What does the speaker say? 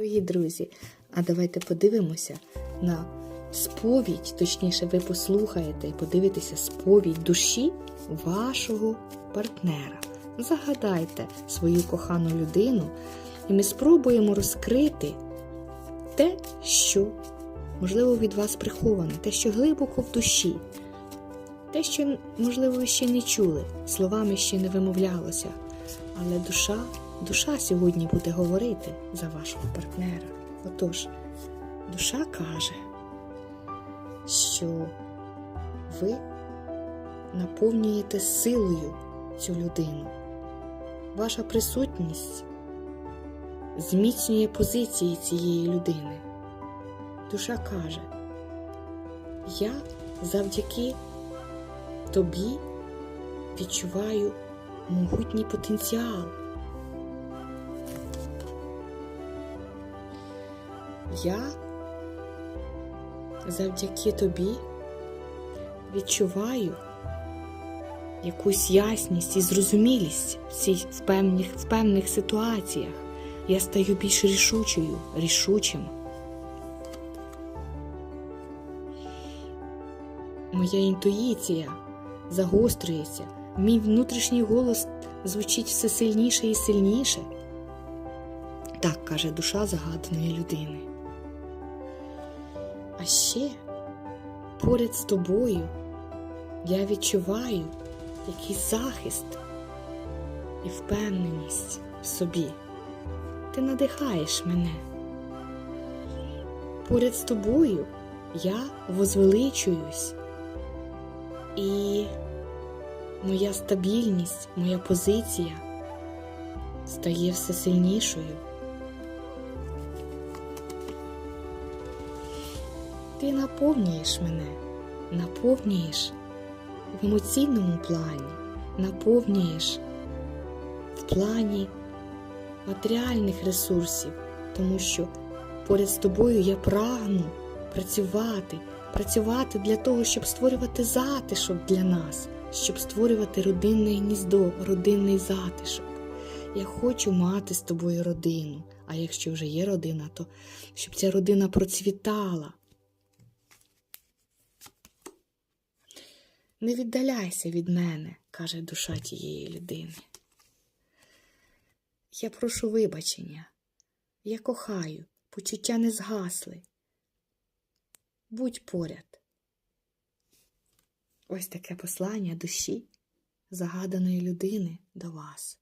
Дорогі друзі, а давайте подивимося на сповідь, точніше, ви послухаєте і подивитеся сповідь душі вашого партнера. Загадайте свою кохану людину, і ми спробуємо розкрити те, що, можливо, від вас приховане, те, що глибоко в душі, те, що, можливо, ви ще не чули, словами ще не вимовлялося. Але душа, душа сьогодні буде говорити за вашого партнера. Отож, душа каже, що ви наповнюєте силою цю людину. Ваша присутність зміцнює позиції цієї людини. Душа каже, я завдяки тобі відчуваю могутній потенціал. Я завдяки тобі відчуваю якусь ясність і зрозумілість в, цій, в, певних, певних ситуаціях. Я стаю більш рішучою, рішучим. Моя інтуїція загострюється, мій внутрішній голос звучить все сильніше і сильніше. Так каже душа загаданої людини. А ще поряд з тобою я відчуваю якийсь захист і впевненість в собі. Ти надихаєш мене. Поряд з тобою я возвеличуюсь і моя стабільність, моя позиція стає все сильнішою. Ти наповнюєш мене, наповнюєш в емоційному плані, наповнюєш в плані матеріальних ресурсів, тому що поряд з тобою я прагну працювати, працювати для того, щоб створювати затишок для нас, щоб створювати родинне гніздо, родинний затишок. Я хочу мати з тобою родину, а якщо вже є родина, то щоб ця родина процвітала. Не віддаляйся від мене, каже душа тієї людини. Я прошу вибачення. Я кохаю, почуття не згасли. Будь поряд. Ось таке послання душі загаданої людини до вас.